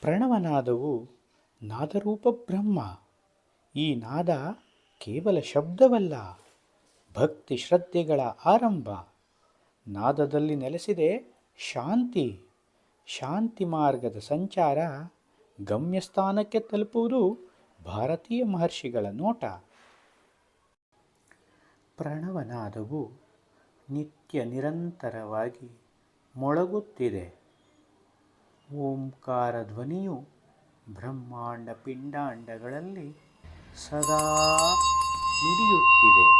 ಪ್ರಣವನಾದವು ನಾದರೂಪ ಬ್ರಹ್ಮ. ಈ ನಾದ ಕೇವಲ ಶಬ್ದವಲ್ಲ, ಭಕ್ತಿ ಶ್ರದ್ಧೆಗಳ ಆರಂಭ. ನಾದದಲ್ಲಿ ನೆಲೆಸಿದೆ ಶಾಂತಿ. ಶಾಂತಿ ಮಾರ್ಗದ ಸಂಚಾರ ಗಮ್ಯಸ್ಥಾನಕ್ಕೆ ತಲುಪುವುದು ಭಾರತೀಯ ಮಹರ್ಷಿಗಳ ನೋಟ. ಪ್ರಣವನಾದವು ನಿತ್ಯ ನಿರಂತರವಾಗಿ ಮೊಳಗುತ್ತಿದೆ. ಓಂಕಾರ ಧ್ವನಿಯು ಬ್ರಹ್ಮಾಂಡ ಪಿಂಡಾಂಡಗಳಲ್ಲಿ ಸದಾ ಮಿಡಿಯುತ್ತಿದೆ.